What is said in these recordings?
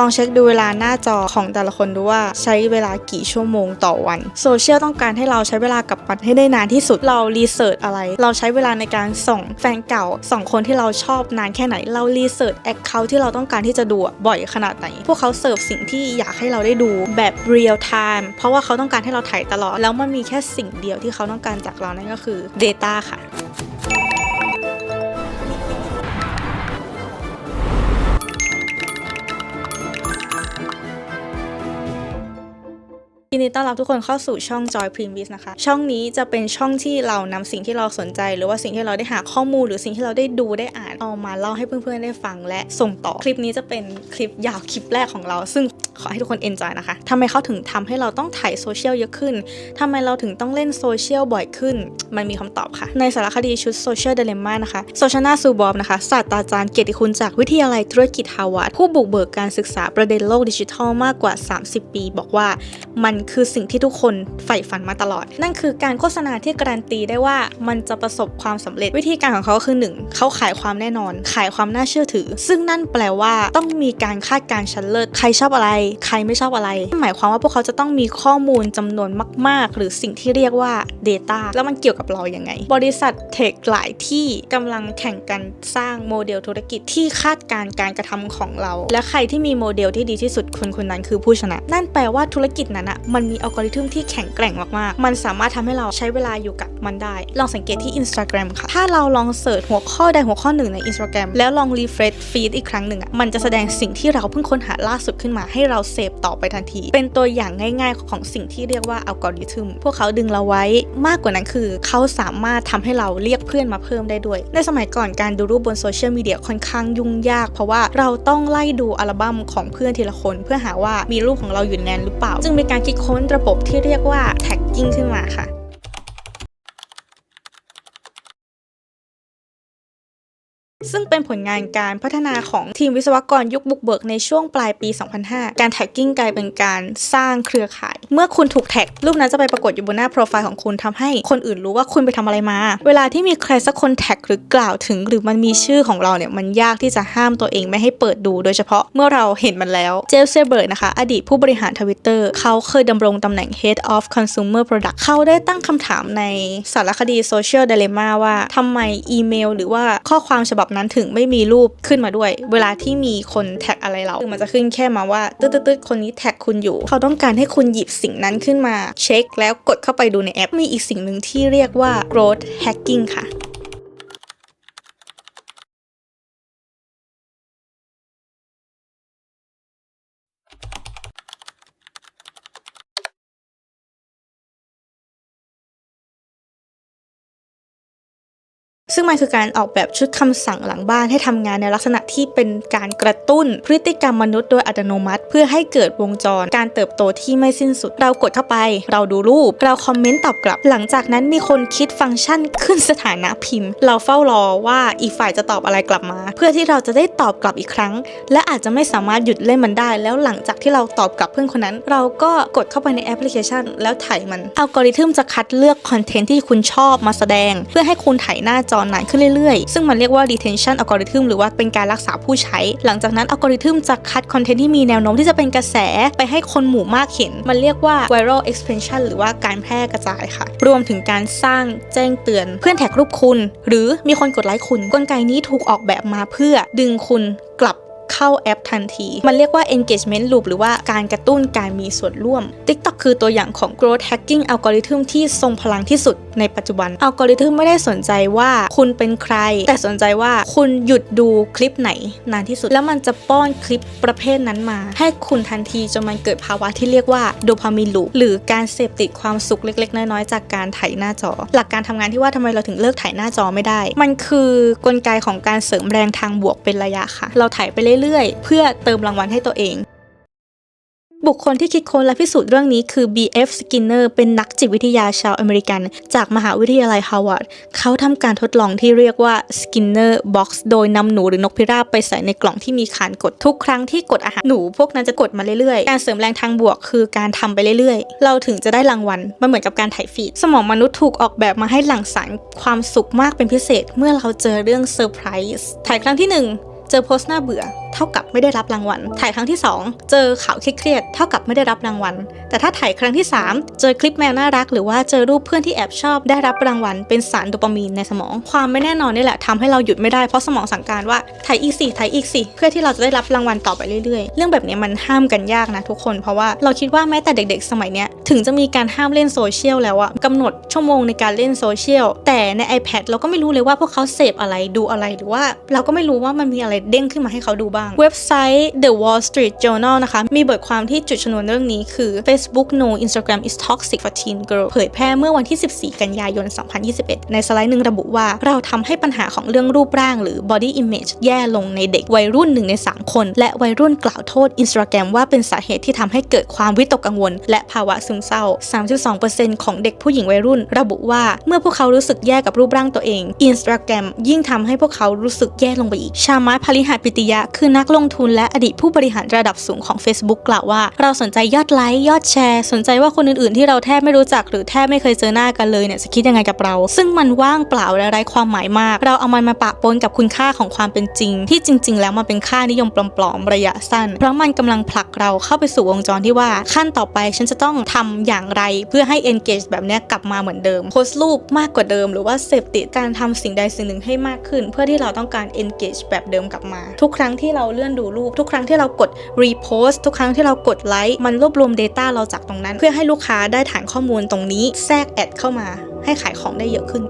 ลองเช็คดูเวลาหน้าจอของแต่ละคนดูว่าใช้เวลากี่ชั่วโมงต่อวันโซเชียลต้องการให้เราใช้เวลากับมันให้ได้นานที่สุดเรารีเสิร์ชอะไร เราใช้เวลาในการส่งแฟนเก่าส่งคนที่เราชอบนานแค่ไหน เรารีเสิร์ชแอคเคาท์ที่เราต้องการที่จะดูบ่อยขนาดไหน พวกเขาเสิร์ฟสิ่งที่อยากให้เราได้ดูแบบเรียลไทม์เพราะว่าเขาต้องการให้เราถ่ายตลอด แล้วมันมีแค่สิ่งเดียวที่เขาต้องการจากเรานั่นก็คือ Data ค่ะ ยินดีต้อนรับทุกคนเข้าสู่ช่อง Joy p r e m i s นะคะ ช่องนี้จะเป็นช่องที่เรานำสิ่งที่เราสนใจ หรือว่าสิ่งที่เราได้หาข้อมูล หรือสิ่งที่เราได้ดูได้อ่านเอามาเล่าให้เพื่อนๆได้ฟังและส่งต่อคลิปนี้จะเป็นคลิปยาวคลิปแรกของเรา ซึ่ง ขอให้ทุกคนเอนจอยนะคะทำไมเขาถึงทำให้เราต้องถ่ายโซเชียลเยอะขึ้นทำไมเราถึงต้องเล่นโซเชียลบ่อยขึ้น มันมีคำตอบค่ะ ในสารคดีชุด Social Dilemma นะคะโซชนาซูบอมนะคะศาสตราจารย์เกียรติคุณจากวิทยาลัยธุรกิจฮาวาดผู้บุกเบิกการศึกษาประเด็นโลกดิจิทัลมากกว่า 30 ปี บอกว่า มันคือสิ่งที่ทุกคนใฝ่ฝันมาตลอด นั่นคือการโฆษณาที่การันตีได้ว่ามันจะประสบความสำเร็จวิธีการของเขาคือ 1. เขาขายความแน่นอน ขายความน่าเชื่อถือ ซึ่งนั่นแปลว่าต้องมีการคาดการณ์ชั้นเลิศใครชอบอะไรใครไม่ชอบอะไร หมายความว่าพวกเขาจะต้องมีข้อมูลจำนวนมาก ๆ หรือสิ่งที่เรียกว่า Data แล้วมันเกี่ยวกับเรายัางไง บริษัทเทคหลายที่กำลังแข่งกันสร้างโมเดลธุรกิจที่คาดการณ์การกระทำของเรา และใครที่มีโมเดลที่ดีที่สุดคนคนนั้นคือผู้ชนะ นั่นแปลว่าธุรกิจนั้นอะมันมีอัลกอริทึมที่แข็งแกร่งมาก ๆ มันสามารถทำให้เราใช้เวลาอยู่กับมันได้ ลองสังเกตที่ Instagram ค่ะ ถ้าเราลองเสิร์ชหัวข้อใดหัวข้อหนึ่งใน Instagram แล้วลองรีเฟรชฟีดอีกครั้งหนึ่งอะมันจะแสดงสิ่งที่เราเพิ่งค้นหาล่าสุดขึ้นมาให้เราเสพต่อไปทันที เป็นตัวอย่างง่าย ๆ ของสิ่งที่เรียกว่าอัลกอริทึมพวกเขาดึงเราไว้มากกว่านั้นคือ เขาสามารถทำให้เราเรียกเพื่อนมาเพิ่มได้ด้วย ในสมัยก่อนการดูรูปบนโซเชียลมีเดียค่อนข้างยุ่งยาก เพราะว่าเราต้องไล่ดูอัลบั้มของเพื่อนทีละคน เพื่อหาว่ามีรูปของเราอยู่แนนหรือเปล่า จึงมีการคิดค้นระบบที่เรียกว่า tagging ขึ้นมาค่ะ ซึ่งเป็นผลงานการพัฒนาของทีมวิศวกรยุคบุกเบิกในช่วงปลายปี 2005 การแท็กกิ้งกลายเป็นการสร้างเครือข่าย เมื่อคุณถูกแท็กรูปนั้นจะไปปรากฏอยู่บนหน้าโปรไฟล์ของคุณทำให้คนอื่นรู้ว่าคุณไปทำอะไรมา เวลาที่มีใครสักคนแท็กหรือกล่าวถึง หรือมันมีชื่อของเราเนี่ยมันยากที่จะห้ามตัวเองไม่ให้เปิดดู โดยเฉพาะเมื่อเราเห็นมันแล้วเจฟเซเบิร์ดนะคะอดีตผู้บริหารทวิตเตอร์เขาเคยดำรงตำแหน่ง Head of Consumer Product เขาได้ตั้งคำถามในสารคดี Social Dilemma ว่าทำไมอีเมล หรือว่าข้อความฉบับนั้นถึงไม่มีรูปขึ้นมาด้วย เวลาที่มีคนแท็กอะไรเรามันจะขึ้นแค่มาว่าตึ๊ดตึ๊ดคนนี้แท็กคุณอยู่ เขาต้องการให้คุณหยิบสิ่งนั้นขึ้นมา เช็คแล้วกดเข้าไปดูในแอปมีอีกสิ่งหนึ่งที่เรียกว่า growth hacking ค่ะ ซึ่งมันคือการออกแบบชุดคำสั่งหลังบ้านให้ทำงานในลักษณะที่เป็นการกระตุ้นพฤติกรรมมนุษย์โดยอัตโนมัติ เพื่อให้เกิดวงจรการเติบโตที่ไม่สิ้นสุด เรากดเข้าไป เราดูรูป เราคอมเมนต์ตอบกลับ หลังจากนั้นมีคนคิดฟังก์ชันขึ้นสถานะพิมพ์ เราเฝ้ารอว่าอีกฝ่ายจะตอบอะไรกลับมา เพื่อที่เราจะได้ตอบกลับอีกครั้ง และอาจจะไม่สามารถหยุดเล่นมันได้ แล้วหลังจากที่เราตอบกลับเพื่อนคนนั้น เราก็กดเข้าไปในแอปพลิเคชัน แล้วถ่ายมันอัลกอริทึมจะคัดเลือกคอนเทนต์ที่คุณชอบมาแสดง เพื่อให้คุณถ่ายหน้าจอนานขึ้นเรื่อยๆ ซึ่งมันเรียกว่า retention algorithm หรือว่าเป็นการรักษาผู้ใช้ หลังจากนั้นอัลกอริทึมจะคัดคอนเทนต์ที่มีแนวโน้มที่จะเป็นกระแสไปให้คนหมู่มากเห็น มันเรียกว่า viral expansion หรือว่าการแพร่กระจายค่ะ รวมถึงการสร้างแจ้งเตือนเพื่อนแท็กรูปคุณ หรือมีคนกดไลค์คุณ กลไกนี้ถูกออกแบบมาเพื่อดึงคุณกลับ เข้าแอปทันที มันเรียกว่า engagement loop หรือว่าการกระตุ้นการมีส่วนร่วม TikTok คือตัวอย่างของ growth hacking algorithm ที่ทรงพลังที่สุดในปัจจุบัน อัลกอริทึมไม่ได้สนใจว่าคุณเป็นใคร แต่สนใจว่าคุณหยุดดูคลิปไหนนานที่สุด แล้วมันจะป้อนคลิปประเภทนั้นมา ให้คุณทันทีจนมันเกิดภาวะที่เรียกว่าโดพามีนลูปหรือการเสพติดความสุขเล็ก ๆ น้อยๆจากการถ่ายหน้าจอ หลักการทำงานที่ว่าทำไมเราถึงเลิกถ่ายหน้าจอไม่ได้ มันคือกลไกของการเสริมแรงทางบวกเป็นระยะค่ะ เราถ่ายไปเรื่อยๆ เพื่อเติมรางวัลให้ตัวเอง บุคคลที่คิดค้นและพิสูจน์เรื่องนี้คือ B.F. Skinner เป็นนักจิตวิทยาชาวอเมริกัน จากมหาวิทยาลัยฮาวาร์ดเขาทำการทดลองที่เรียกว่า Skinner Box โดยนำหนูหรือนกพิราบไปใส่ในกล่องที่มีขานกดทุกครั้งที่กดอาหารหนูพวกนั้นจะกดมาเรื่อยๆ การเสริมแรงทางบวกคือการทำไปเรื่อยๆ เราถึงจะได้รางวัล มันเหมือนกับการถ่ายฟีด สมองมนุษย์ถูกออกแบบมาให้หลั่งสารความสุขมากเป็นพิเศษ เมื่อเราเจอเรื่องเซอร์ไพรส์ถ่ายครั้งที่หนึ่ง เจอโพสต์น่าเบื่อ เท่ากับไม่ได้รับรางวัล ถ่ายครั้งที่ 2 เจอข่าวเครียดเท่ากับไม่ได้รับรางวัล แต่ถ้าถ่ายครั้งที่ 3 เจอคลิปแมวน่ารัก หรือว่าเจอรูปเพื่อนที่แอบชอบได้รับรางวัล เป็นสารโดปามีนในสมอง ความไม่แน่นอนนี่แหละทำให้เราหยุดไม่ได้เพราะสมองสั่งการว่าถ่ายอีกสิถ่ายอีกสิเพื่อที่เราจะได้รับรางวัลต่อไปเรื่อยๆ เรื่องแบบนี้มันห้ามกันยากนะทุกคน เพราะว่าเราคิดว่าแม้แต่เด็ก ๆ สมัยเนี้ย ถึงจะมีการห้ามเล่นโซเชียลแล้วอะกำหนดชั่วโมงในการเล่นโซเชียลแต่ใน iPad เราก็ไม่รู้เลยว่าพวกเขาเสพอะไรดูอะไรหรือว่า เราก็ไม่รู้ว่ามันมีอะไรเด้งขึ้นมาให้เขาดูบ้าง เว็บไซต์ The Wall Street Journal นะคะ มีบทความที่จุดชนวนเรื่องนี้คือ Facebook No Instagram is toxic for teen girl เผยแพร่เมื่อวันที่ 14 กันยายน 2021 ในสไลด์หนึ่งระบุว่าเราทำให้ปัญหาของเรื่องรูปร่างหรือ body image แย่ลงในเด็กวัยรุ่นหนึ่งใน 3 คน และวัยรุ่นกล่าวโทษ Instagram ว่าเป็นสาเหตุที่ทำให้เกิดความวิตกกังวล และภาวะซึมมเศร้า 32%ของเด็กผู้หญิงวัยรุ่น ระบุว่าเมื่อพวกเขารู้สึกแย่กับรูปร่างตัวเอง Instagram ยิ่งทำให้พวกเขารู้สึกแย่ลงไปอีก ชามาพลิหาปิติยะ คือนักลงทุนและอดีตผู้บริหารระดับสูงของ Facebook กล่าวว่า เราสนใจยอดไลค์ยอดแชร์ สนใจว่าคนอื่นๆ ที่เราแทบไม่รู้จักหรือแทบไม่เคยเจอหน้ากันเลยเนี่ยจะคิดยังไงกับเรา ซึ่งมันว่างเปล่าและไร้ความหมายมาก เราเอามันมาปะปนกับคุณค่าของความเป็นจริง ที่จริง ๆ แล้วมันเป็นค่านิยมปลอมๆระยะสั้น เพราะมันกำลังผลักเราเข้าไปสู่วงจรที่ว่าขั้นต่อไปฉันจะต้องทำอย่างไรเพื่อให้ engage แบบนี้กลับมาเหมือนเดิมโพสต์รูปมากกว่าเดิม หรือว่าเสพติดการทำสิ่งใดสิ่งหนึ่งให้มากขึ้น เพื่อที่เราต้องการ engage แบบเดิมกลับมา ทุกครั้งที่เราเลื่อนดูรูป ทุกครั้งที่เรากด repost ทุกครั้งที่เรากดไลค์มันรวบรวม data เราจากตรงนั้น เพื่อให้ลูกค้าได้ฐานข้อมูลตรงนี้แทรกแอดเข้ามา ให้ขายของได้เยอะขึ้น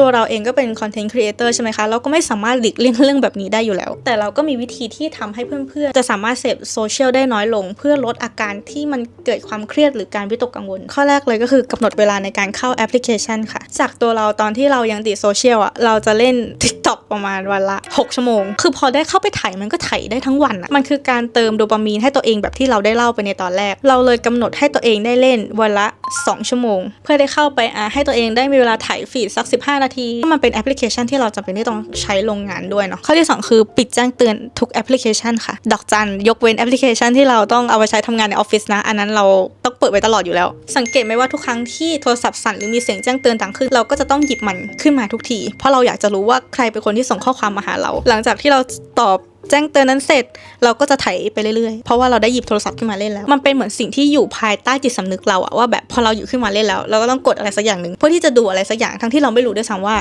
ตัวเราเองก็เป็นคอนเทนต์ครีเอเตอร์ใช่ไหมคะ เราก็ไม่สามารถหลีกเลี่ยงเรื่องแบบนี้ได้อยู่แล้ว แต่เราก็มีวิธีที่ทำให้เพื่อนๆ จะสามารถเสพโซเชียลได้น้อยลง เพื่อลดอาการที่มันเกิดความเครียดหรือการวิตกกังวล ข้อแรกเลยก็คือกำหนดเวลาในการเข้าแอปพลิเคชันค่ะ จากตัวเราตอนที่เรายังติดโซเชียลอะเราจะเล่น TikTok ประมาณวันละ 6 ชั่วโมง คือพอได้เข้าไปถ่ายมันก็ถ่ายได้ทั้งวันอะมันคือการเติมโดปามีนให้ตัวเองแบบที่เราได้เล่าไปในตอนแรก เราเลยกำหนดให้ตัวเองได้เล่นวันละ 2 ชั่วโมง เพื่อได้เข้าไปอะให้ตัวเองได้มีเวลาถ่ายฟีดสัก 15นาที มันเป็นแอปพลิเคชันที่เราจำเป็นที่ต้องใช้ลงงานด้วยเนาะข้อที่ 2 คือปิดแจ้งเตือนทุกแอปพลิเคชันค่ะ ดอกจันยกเว้นแอปพลิเคชันที่เราต้องเอาไปใช้ทำงานในออฟฟิศนะ อันนั้นเราต้องเปิดไว้ตลอดอยู่แล้ว สังเกตไหมว่าทุกครั้งที่โทรศัพท์สั่นหรือมีเสียงแจ้งเตือนดังขึ้นเราก็จะต้องหยิบมันขึ้นมาทุกที เพราะเราอยากจะรู้ว่าใครเป็นคนที่ส่งข้อความมาหาเรา หลังจากที่เราตอบ แจ้งเตือนนั้นเสร็จ เราก็จะไถไปเรื่อยๆ เพราะว่าเราได้หยิบโทรศัพท์ขึ้นมาเล่นแล้ว มันเป็นเหมือนสิ่งที่อยู่ภายใต้จิตสำนึกเราอะว่าแบบพอเราอยู่ขึ้นมาเล่นแล้ว เราก็ต้องกดอะไรสักอย่างหนึ่งเพื่อที่จะดูอะไรสักอย่างทั้งที่เราไม่รู้ด้วยซ้ำว่า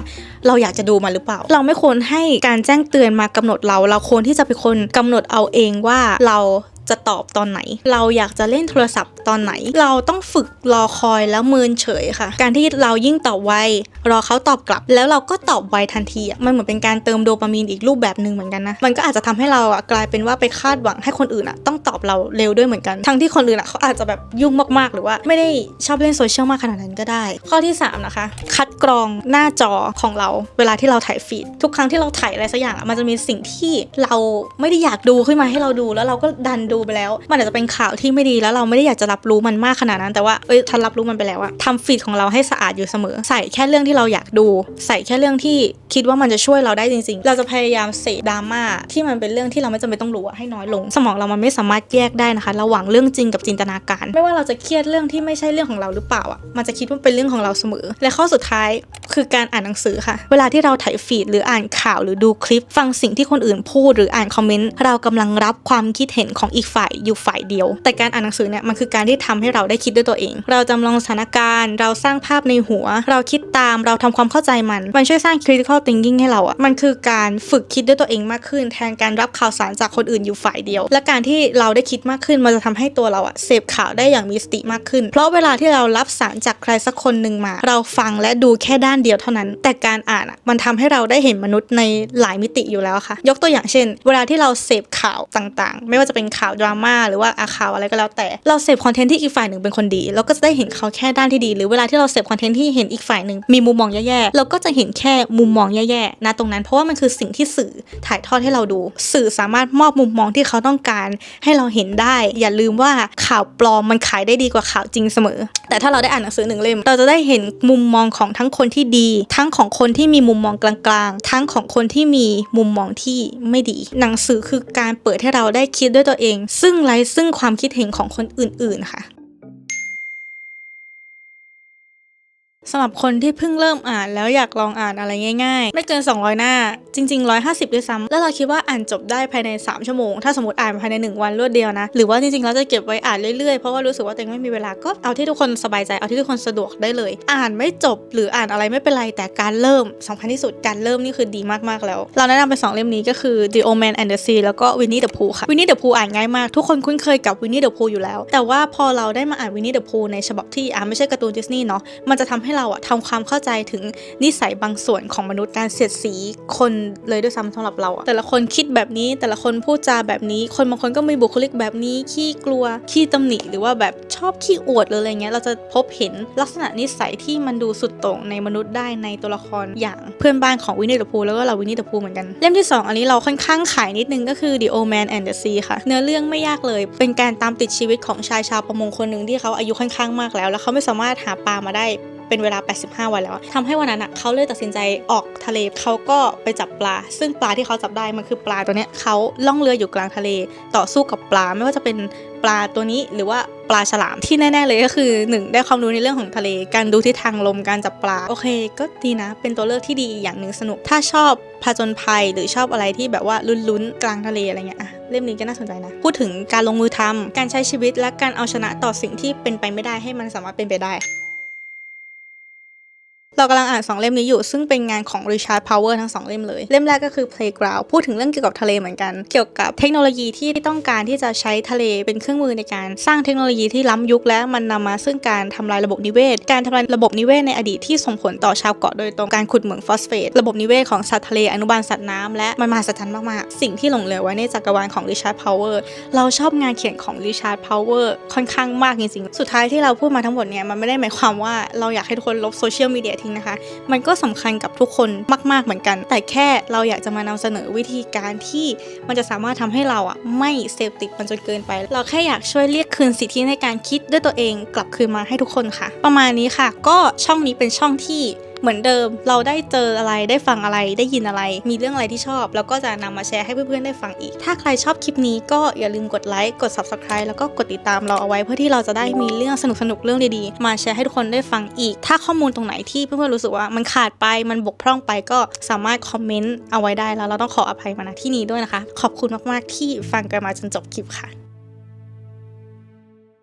เราอยากจะดูมันหรือเปล่า เราไม่ควรให้การแจ้งเตือนมากำหนดเรา เราควรที่จะเป็นคนกำหนดเอาเองว่าเราจะตอบตอนไหน เราอยากจะเล่นโทรศัพท์ตอนไหน เราต้องฝึกรอคอยแล้วเมินเฉยค่ะ การที่เรายิ่งตอบไวรอเขาตอบกลับ แล้วเราก็ตอบไวทันทีอะมันเหมือนเป็นการเติมโดปามีนอีกรูปแบบหนึ่งเหมือนกันนะมันก็อาจจะทำให้เราอะกลายเป็นว่าไปคาดหวังให้คนอื่นอะต้องตอบเราเร็วด้วยเหมือนกัน ทั้งที่คนอื่นอะเขาอาจจะแบบยุ่งมากๆ หรือว่าไม่ได้ชอบเล่นโซเชียลมากขนาดนั้นก็ได้ ข้อที่สามนะคะ คัดกรองหน้าจอของเราเวลาที่เราถ่ายฟีดทุกครั้งที่เราถ่ายอะไรสักอย่างอะมันจะมีสิ่งที่เราไม่ได้อยากดูขึ้นมาให้เราดูแล้วเราก็ดันดูไปแล้ว มันอาจจะเป็นข่าวที่ไม่ดีแล้วเราไม่ได้อยากจะรับรู้มันมากขนาดนั้น แต่ว่าเอ้ยฉันรับรู้มันไปแล้วอะทำฟีดของเราให้สะอาดอยู่เสมอ ใส่แค่เรื่องที่เราอยากดู ใส่แค่เรื่องที่คิดว่ามันจะช่วยเราได้จริง ๆ เราจะพยายามเสพดราม่าที่มันเป็นเรื่องที่เราไม่จำเป็นต้องรู้ให้น้อยลง สมองเรามันไม่สามารถแยกได้นะคะระหว่างเรื่องจริงกับจินตนาการ ไม่ว่าเราจะเครียดเรื่องที่ไม่ใช่เรื่องของเราหรือเปล่าอะมันจะคิดว่าเป็นเรื่องของเราเสมอ และข้อสุดท้ายคือการอ่านหนังสือค่ะ เวลาที่เราถ่ายฟีดหรืออ่านข่าวหรือดูคลิป ฟังสิ่งที่คนอื่นพูดหรืออ่านคอมเมนต์เรากำลังรับความคิดเห็นของอีกฝ่ายอยู่ฝ่ายเดียว แต่การอ่านหนังสือเนี่ยมันคือการที่ทำให้เราได้คิดด้วยตัวเอง เราจำลองสถานการณ์ เราสร้างภาพในหัว เราคิดตามเราทำความเข้าใจมัน มันช่วยสร้าง critical thinking ให้เราอะมันคือการฝึกคิดด้วยตัวเองมากขึ้น แทนการรับข่าวสารจากคนอื่นอยู่ฝ่ายเดียว และการที่เราได้คิดมากขึ้นมันจะทำให้ตัวเราอะเสพข่าวได้อย่างมีสติมากขึ้น เพราะเวลาที่เรารับสารจากใครสักคนหนึ่งมา เราฟังและดูแค่ด้านเดียวเท่านั้น แต่การอ่านอะมันทำให้เราได้เห็นมนุษย์ในหลายมิติอยู่แล้วค่ะ ยกตัวอย่างเช่น เวลาที่เราเสพข่าวต่างๆ ไม่ว่าจะเป็นข่าวดราม่าหรือว่าอาข่าวอะไรก็แล้วแต่ เราเสพคอนเทนต์ที่อีกฝ่ายหนึ่งเป็นคนดี เราก็จะได้เห็นเขาแค่ด้านที่ดี หรือเวลาที่เราเสพคอนเทนต์ที่เห็นอีกฝ่ายหนึ่งมีมุมมองแย่ๆเราก็จะเห็นแค่มุมมองแย่ๆนะตรงนั้น เพราะว่ามันคือสิ่งที่สื่อถ่ายทอดให้เราดู สื่อสามารถมอบมุมมองที่เขาต้องการ ให้เราเห็นได้ อย่าลืมว่าข่าวปลอมมันขายได้ดีกว่าข่าวจริงเสมอ แต่ถ้าเราได้อ่านหนังสือหนึ่งเล่มเราจะได้เห็นมุมมองของทั้งคนที่ดี ทั้งของคนที่มีมุมมองกลางๆ ทั้งของคนที่มีมุมมองที่ไม่ดี หนังสือคือการเปิดให้เราได้คิดด้วยตัวเองซึ่งไร้ซึ่งความคิดเห็นของคนอื่นๆค่ะ สำหรับคนที่เพิ่งเริ่มอ่านแล้วอยากลองอ่านอะไรง่ายๆ ไม่เกิน 200 หน้า จริง ๆ 150ด้วยซ้ำแล้วเราคิดว่าอ่านจบได้ภายใน 3 ชั่วโมง ถ้าสมมติอ่านภายใน 1 วันรวดเดียวนะ หรือว่าจริงๆเราจะเก็บไว้อ่านเรื่อยๆ เพราะว่ารู้สึกว่าตัวเองไม่มีเวลาก็เอาที่ทุกคนสบายใจเอาที่ทุกคนสะดวกได้เลย อ่านไม่จบหรืออ่านอะไรไม่เป็นไรแต่การเริ่มสำคัญที่สุดการเริ่มนี่คือดีมากๆแล้ว เราแนะนำเป็นสองเล่มนี้ก็คือ The Old Man and the Sea แล้วก็ Winnie the Pooh ค่ะ Winnie the Pooh อ่านง่ายมากทุกคนคุ้นเคยกับ Winnie the Pooh อยู่แล้ว แต่ว่าพอเราได้มาอ่าน Winnie the Pooh ในฉบับที่อ่านไม่ใช่การ์ตูนดิสนีย์เนาะมันจะทำให้เราอะทำความเข้าใจถึงนิสัยบางส่วนของมนุษย์การเสียดสีคนเลยด้วยซ้ำสำหรับเราอะแต่ละคนคิดแบบนี้แต่ละคนพูดจาแบบนี้ คนบางคนก็มีบุคลิกแบบนี้ขี้กลัวขี้ตำหนิหรือว่าแบบชอบขี้อวดหรืออะไรเงี้ยเราจะพบเห็นลักษณะนิสัยที่มันดูสุดโต่งในมนุษย์ได้ในตัวละครอย่างเพื่อนบ้านของวินนี่เดอะพูแล้วก็เราวินนี่เดอะพูเหมือนกันเล่มที่ 2 อันนี้เราค่อนข้างขายนิดนึงก็คือ The Old Man and the Sea ค่ะ เนื้อเรื่องไม่ยากเลย เป็นการตามติดชีวิตของชายชาวประมงคนหนึ่งที่เขาอายุค่อนข้างมากแล้ว แล้วเขาไม่สามารถหาปลามาได้ เป็นเวลา 85 วันแล้วอะทำให้วันนั้นอะเขาเลยตัดสินใจออกทะเลเขาก็ไปจับปลา ซึ่งปลาที่เขาจับได้มันคือปลาตัวเนี้ยเขาล่องเรืออยู่กลางทะเล ต่อสู้กับปลาไม่ว่าจะเป็นปลาตัวนี้หรือว่าปลาฉลามที่แน่ๆเลยก็คือหนึ่งได้ความรู้ในเรื่องของทะเล การดูทิศทางลมการจับปลา โอเค ก็ดีนะ เป็นตัวเลือกที่ดีอย่างหนึ่งสนุก ถ้าชอบผจญภัยหรือชอบอะไรที่แบบว่าลุ้นๆ กลางทะเลอะไรเงี้ยอะเล่มนี้ก็น่าสนใจนะ พูดถึงการลงมือทำการใช้ชีวิตและการเอาชนะต่อสิ่งที่เป็นไปไม่ได้ให้มันสามารถเป็นไปได้ เรากำลังอ่าน 2 เล่มนี้อยู่ ซึ่งเป็นงานของ Richard Power ทั้ง 2 เล่มเลย เล่มแรกก็คือ Playground พูดถึงเรื่องเกี่ยวกับทะเลเหมือนกัน เกี่ยวกับเทคโนโลยีที่ต้องการที่จะใช้ทะเลเป็นเครื่องมือในการสร้างเทคโนโลยีที่ล้ำยุคและมันนำมาซึ่งการทำลายระบบนิเวศ การทำลายระบบนิเวศในอดีตที่ส่งผลต่อชาวเกาะโดยตรงการขุดเหมืองฟอสเฟตระบบนิเวศของสัตว์ทะเลอนุบาลสัตว์น้ำและมันมหัศจรรย์มากๆสิ่งที่หลงเหลือไว้ในจักรวาลของ Richard Power เราชอบงานเขียนของ Richard Power ค่อนข้างมากจริงๆสุดท้ายที่เราพูดมาทั้งหมดเนี่ยมันไม่ได้หมายความว่าเราอยากให้ทุกคนลบโซเชียลมีเดียทิ้งนะคะ มันก็สำคัญกับทุกคนมากๆเหมือนกัน แต่แค่เราอยากจะมานำเสนอวิธีการที่มันจะสามารถทำให้เราอะไม่เสพติดมันจนเกินไป เราแค่อยากช่วยเรียกคืนสิทธิในการคิดด้วยตัวเองกลับคืนมาให้ทุกคนค่ะ ประมาณนี้ค่ะ ก็ช่องนี้เป็นช่องที่ เหมือนเดิมเราได้เจออะไรได้ฟังอะไรได้ยินอะไร มีเรื่องอะไรที่ชอบ แล้วก็จะนำมาแชร์ให้เพื่อนๆได้ฟังอีก ถ้าใครชอบคลิปนี้ก็อย่าลืมกดไลค์กด subscribe แล้วก็กดติดตามเราเอาไว้ เพื่อที่เราจะได้มีเรื่องสนุกๆเรื่องดีๆ มาแชร์ให้ทุกคนได้ฟังอีก ถ้าข้อมูลตรงไหนที่เพื่อนๆรู้สึกว่ามันขาดไปมันบกพร่องไปก็สามารถคอมเมนต์เอาไว้ได้แล้วเราต้องขออภัยมาณที่นี้ด้วยนะคะ ขอบคุณมากๆที่ฟังกันมาจนจบคลิปค่ะ